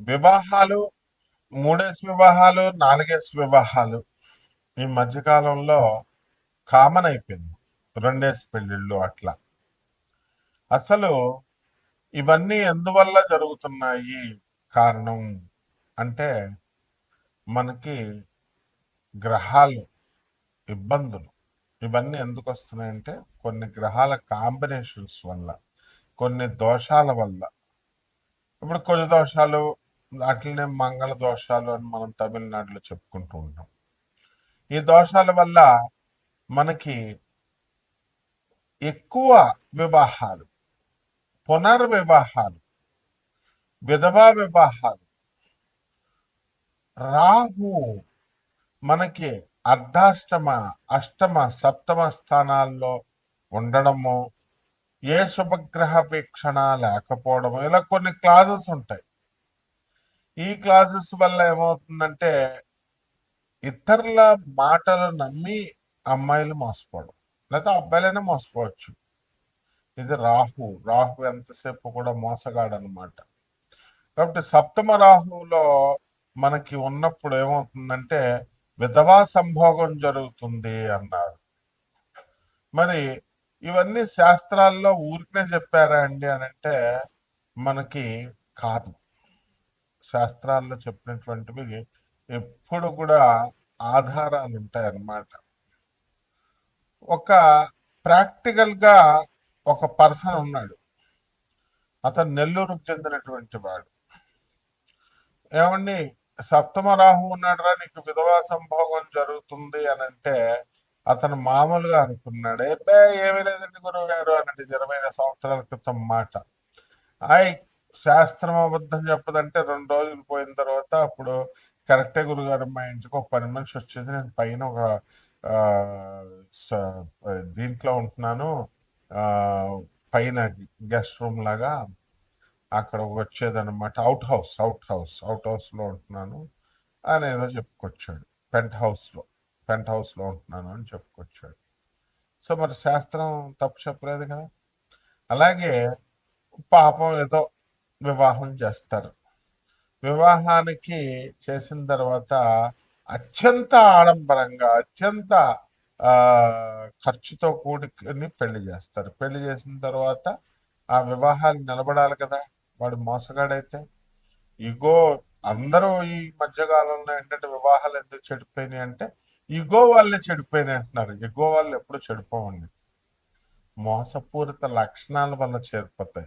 వివాహాలు మూడేసి వివాహాలు నాలుగేసి వివాహాలు ఈ మధ్యకాలంలో కామన్ అయిపోయింది. రెండేసి పెళ్ళిళ్ళు అట్లా. అసలు ఇవన్నీ ఎందువల్ల జరుగుతున్నాయి కారణం అంటే మనకి గ్రహాలు ఇబ్బందులు ఇవన్నీ ఎందుకు వస్తున్నాయంటే కొన్ని గ్రహాల కాంబినేషన్స్ వల్ల కొన్ని దోషాల వల్ల. ఇప్పుడు కొన్ని దోషాలు అట్లనే మంగళ దోషాలు అని మనం తమిళనాడులో చెప్పుకుంటూ ఉంటాం. ఈ దోషాల వల్ల మనకి ఎక్కువ వివాహాలు పునర్వివాహాలు విధవా వివాహాలు రాహు మనకి అర్ధాష్టమ అష్టమ సప్తమ స్థానాల్లో ఉండడము ఏ శుభగ్రహ వీక్షణ లేకపోవడము ఇలా కొన్ని క్లాజెస్ ఉంటాయి. ఈ క్లాజెస్ వల్ల ఏమవుతుందంటే ఇతరుల మాటలు నమ్మి అమ్మాయిలు మోసపోవడం లేదా అబ్బాయిలైనా మోసపోవచ్చు. ఇది రాహు రాహు ఎంతసేపు కూడా మోసగాడు అనమాట కాబట్టి సప్తమ రాహువులో మనకి ఉన్నప్పుడు ఏమవుతుందంటే విధవా సంభోగం జరుగుతుంది అన్నారు. మరి ఇవన్నీ శాస్త్రాల్లో ఊరికనే చెప్పారా అండి అని అంటే మనకి కాదు. శాస్త్రాల్లో చెప్పినటువంటివి ఎప్పుడు కూడా ఆధారాలు ఉంటాయన్నమాట ఒక ప్రాక్టికల్గా ఒక పర్సన్ ఉన్నాడు. అతను నెల్లూరుకు చెందినటువంటి వాడు. ఏమండి సప్తమ రాహు ఉన్నాడురా నీకు విధవా సంభోగం జరుగుతుంది అని అంటే అతను మామూలుగా అనుకున్నాడు ఏమీ లేదండి గురువు గారు అన్నది ఇరవై సంవత్సరాల క్రితం మాట. ఐ శాస్త్రం అబద్ధం చెప్పదంటే రెండు రోజులు పోయిన తర్వాత అప్పుడు కరెక్టే గురుగారు మా ఇంటికి ఒక పని మనిషి వచ్చేది నేను పైన ఒక దీంట్లో ఉంటున్నాను. పైన గెస్ట్ రూమ్ లాగా అక్కడ వచ్చేదన్నమాట. Out house out house out హౌస్లో ఉంటున్నాను అని ఏదో చెప్పుకొచ్చాడు. పెంట్ హౌస్లో పెంట్ హౌస్లో ఉంటున్నాను అని చెప్పుకొచ్చాడు. సో మరి శాస్త్రం తప్పు చెప్పలేదు కదా? అలాగే పాపం ఏదో వివాహం చేస్తారు. వివాహానికి చేసిన తర్వాత అత్యంత ఆడంబరంగా అత్యంత ఖర్చుతో కూడుకుని పెళ్ళి చేస్తారు. పెళ్ళి చేసిన తర్వాత ఆ వివాహాలు నిలబడాలి కదా. వాడు మోసగాడైతే. ఇగో అందరూ ఈ మధ్యకాలంలో ఏంటంటే వివాహాలు ఎందుకు చెడిపోయినాయి అంటే ఇగో వాళ్ళే చెడిపోయినాయి అంటున్నారు. ఇగో వాళ్ళు ఎప్పుడు చెడిపోవండి. మోసపూరిత లక్షణాల వల్ల చేరిపోతాయి.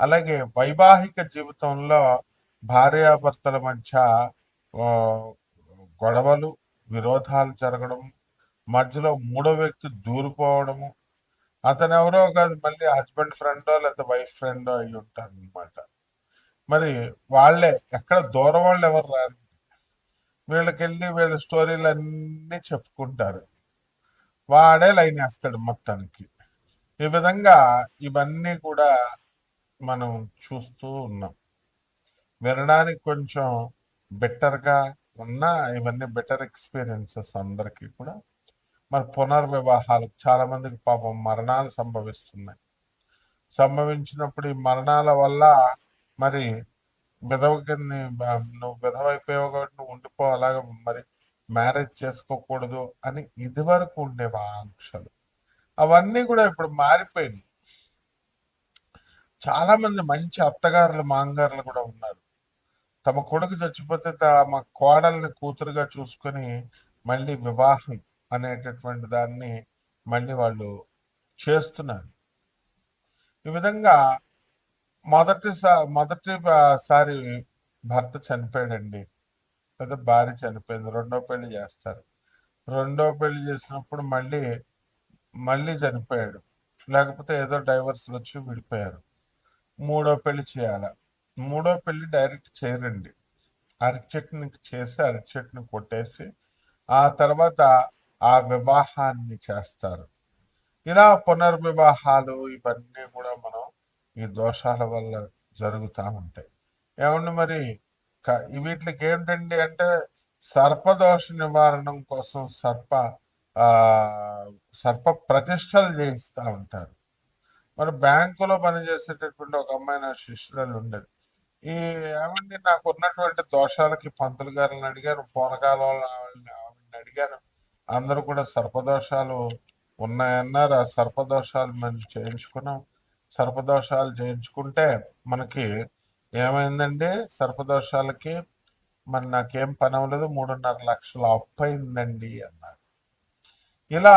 అలాగే వైవాహిక జీవితంలో భార్యాభర్తల మధ్య గొడవలు విరోధాలు జరగడం మధ్యలో మూడో వ్యక్తి దూరిపోవడము. అతను ఎవరో కాదు మళ్ళీ హస్బెండ్ ఫ్రెండో లేదా వైఫ్ ఫ్రెండో అయి ఉంటారు అనమాట మరి వాళ్ళే ఎక్కడ దూరం వాళ్ళు ఎవరు రారు. వీళ్ళకెళ్ళి వీళ్ళ స్టోరీలు అన్నీ చెప్పుకుంటారు. వాడే లైన్ వేస్తాడు మొత్తానికి. ఈ విధంగా ఇవన్నీ కూడా మనం చూస్తూ ఉన్నాం. వినడానికి కొంచెం బెటర్గా ఉన్నా ఇవన్నీ బెటర్ ఎక్స్పీరియన్సెస్ అందరికీ కూడా. మరి పునర్వివాహాలు చాలా మందికి పాపం మరణాలు సంభవిస్తున్నాయి. సంభవించినప్పుడు ఈ మరణాల వల్ల మరి విధవ కింద నువ్వు విధవైపోయావు కాబట్టి నువ్వు ఉండిపో మరి మ్యారేజ్ చేసుకోకూడదు అని ఇదివరకు ఉండేవి ఆంక్షలు అవన్నీ కూడా ఇప్పుడు మారిపోయినాయి. చాలా మంది మంచి అత్తగారులు మాంగారులు కూడా ఉన్నారు. తమ కొడుకు చచ్చిపోతే తమ కోడల్ని కూతురుగా చూసుకొని మళ్ళీ వివాహం అనేటటువంటి దాన్ని మళ్ళీ వాళ్ళు చేస్తున్నారు. ఈ విధంగా మొదటిసారి మొదటిసారి భర్త చనిపోయాడండి. లేదా భార్య చనిపోయింది. రెండో పెళ్ళి చేస్తారు. రెండో పెళ్ళి చేసినప్పుడు మళ్ళీ మళ్ళీ చనిపోయాడు. లేకపోతే ఏదో డైవర్స్లు వచ్చి విడిపోయారు. మూడో పెళ్ళి చేయాల? మూడో పెళ్ళి డైరెక్ట్ చేయరండి. అరటి చేసి అరటి కొట్టేసి ఆ తర్వాత ఆ వివాహాన్ని చేస్తారు. ఇలా పునర్వివాహాలు ఇవన్నీ కూడా మనం ఈ దోషాల వల్ల జరుగుతూ ఉంటాయి. ఏమండి మరి? వీటికి ఏంటండి అంటే సర్పదోష నివారణం కోసం సర్ప సర్ప ప్రతిష్టలు చేయిస్తూ ఉంటారు. మరి బ్యాంకులో పనిచేసేటటువంటి ఒక అమ్మాయి నా శిష్యురాలు ఉండేది. ఈ ఏమండి నాకు ఉన్నటువంటి దోషాలకి పంతులు గారిని అడిగాను పూనకాలంలో ఆవిడని ఆవిడని అడిగాను అందరూ కూడా సర్పదోషాలు ఉన్నాయన్నారు. ఆ సర్పదోషాలు మనం చేయించుకున్నాం. సర్పదోషాలు చేయించుకుంటే మనకి ఏమైందండి? సర్పదోషాలకి మరి నాకేం పని అవ్వలేదు మూడున్నర లక్షలు అప్పు అయిందండి అన్నారు. ఇలా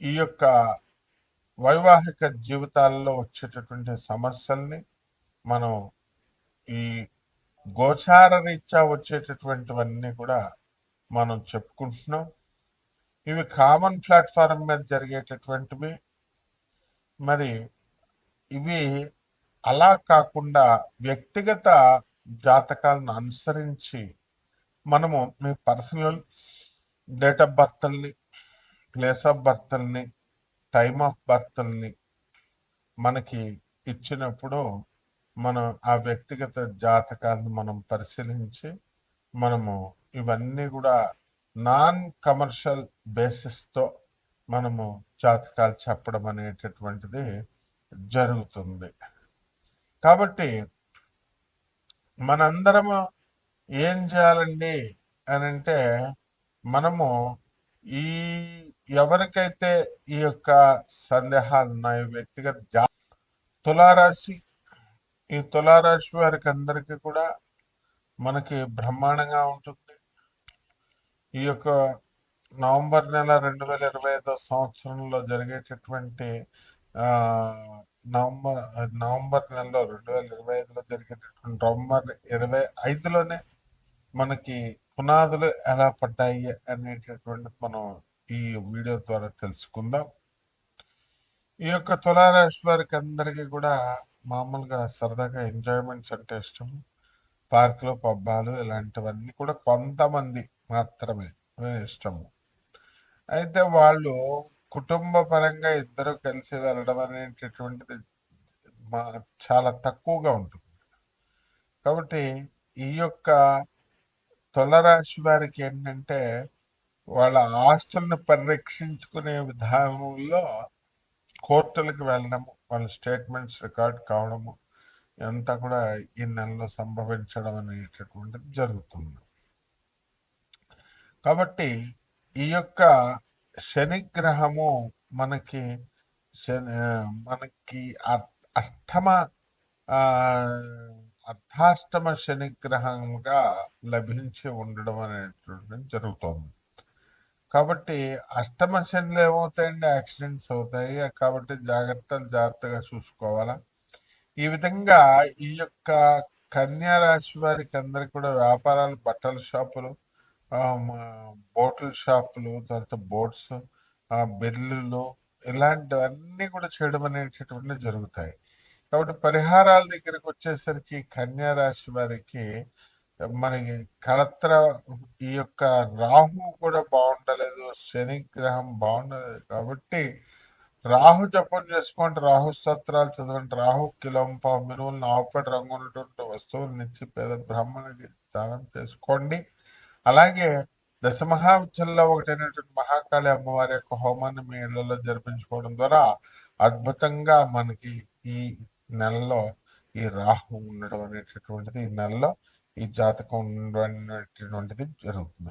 ఈ యొక్క వైవాహిక జీవితాల్లో వచ్చేటటువంటి సమస్యల్ని మనం ఈ గోచార రీత్యా వచ్చేటటువంటివన్నీ కూడా మనం చెప్పుకుంటున్నాం. ఇవి కామన్ ప్లాట్ఫారం మీద జరిగేటటువంటివి. మరి ఇవి అలా కాకుండా వ్యక్తిగత జాతకాలను అనుసరించి మనము మీ పర్సనల్ డేట్ ఆఫ్ బర్త్ల్ని ప్లేస్ ఆఫ్ బర్త్ల్ని టైమ్ ఆఫ్ బర్త్ల్ని మనకి ఇచ్చినప్పుడు మనం ఆ వ్యక్తిగత జాతకాలను మనం పరిశీలించి మనము ఇవన్నీ కూడా నాన్ కమర్షియల్ బేసిస్తో మనము జాతకాలు చెప్పడం అనేటటువంటిది జరుగుతుంది. కాబట్టి మనందరము ఏం చేయాలండి అని అంటే మనము ఈ ఎవరికైతే ఈ యొక్క సందేహాలు ఉన్నాయి వ్యక్తిగత జా తులారాశి ఈ తులారాశి వారికి అందరికీ కూడా మనకి బ్రహ్మాండంగా ఉంటుంది. ఈ యొక్క నవంబర్ నెల రెండు వేల ఇరవై ఐదో సంవత్సరంలో జరిగేటటువంటి నవంబర్ నవంబర్ నెలలో రెండు వేల ఇరవై ఐదులో జరిగేటటువంటి నవంబర్ ఇరవై ఐదులోనే మనకి పునాదులు ఎలా పడ్డాయి అనేటటువంటి మనం ఈ వీడియో ద్వారా తెలుసుకుందాం. ఈ యొక్క తులారాశి వారికి అందరికీ కూడా మామూలుగా సరదాగా ఎంజాయ్మెంట్స్ అంటే ఇష్టం. పార్కులు పబ్బాలు ఇలాంటివన్నీ కూడా కొంతమంది మాత్రమే ఇష్టము. అయితే వాళ్ళు కుటుంబ పరంగా ఇద్దరు కలిసి వెళ్ళడం అనేటటువంటిది మా చాలా తక్కువగా ఉంటుంది. కాబట్టి ఈ యొక్క తులరాశి వారికి ఏంటంటే వాళ్ళ ఆస్తులను పరిరక్షించుకునే విధానంలో కోర్టులకు వెళ్ళడము వాళ్ళ స్టేట్మెంట్స్ రికార్డ్ కావడము ఇదంతా కూడా ఈ నెలలో సంభవించడం అనేటటువంటిది జరుగుతుంది. కాబట్టి ఈ యొక్క శనిగ్రహము మనకి శని మనకి అ- అష్టమ అర్ధాష్టమ శనిగ్రహంగా లభించి ఉండడం అనేటువంటిది జరుగుతోంది. కాబట్టి అష్టమ శనిలో ఏమవుతాయండి? యాక్సిడెంట్స్ అవుతాయి. కాబట్టి జాగ్రత్తలు జాగ్రత్తగా చూసుకోవాలా? ఈ విధంగా ఈ యొక్క కన్యా రాశి వారికి అందరికి కూడా వ్యాపారాలు బట్టల షాపులు బోటల్ బోట్ల షాపులు తర్వాత బోట్స్ బిల్లులు ఇలాంటివన్నీ కూడా చేయడం అనేటటువంటివి జరుగుతాయి. కాబట్టి పరిహారాల దగ్గరకు వచ్చేసరికి కన్యా రాశి వారికి మనకి కలత్ర ఈ యొక్క రాహు కూడా బాగుండలేదు శని గ్రహం బాగుండలేదు కాబట్టి రాహు జపం చేసుకోండి రాహు స్తోత్రాలు చదవండి. రాహు కిలంప మినువులు ఆవుపేట రంగు ఉన్నటువంటి వస్తువులు నుంచి పేద బ్రాహ్మణుడికి దానం చేసుకోండి. అలాగే దశమహావిద్యల్లో ఒకటైనటువంటి మహాకాళి అమ్మవారి యొక్క హోమాన్ని మీ ఇళ్ళలో జరిపించుకోవడం ద్వారా అద్భుతంగా మనకి ఈ నెలలో ఈ రాహు ఉండడం అనేటటువంటిది ఈ నెలలో ఈ జాతకం ఉండడం జరుగుతుంది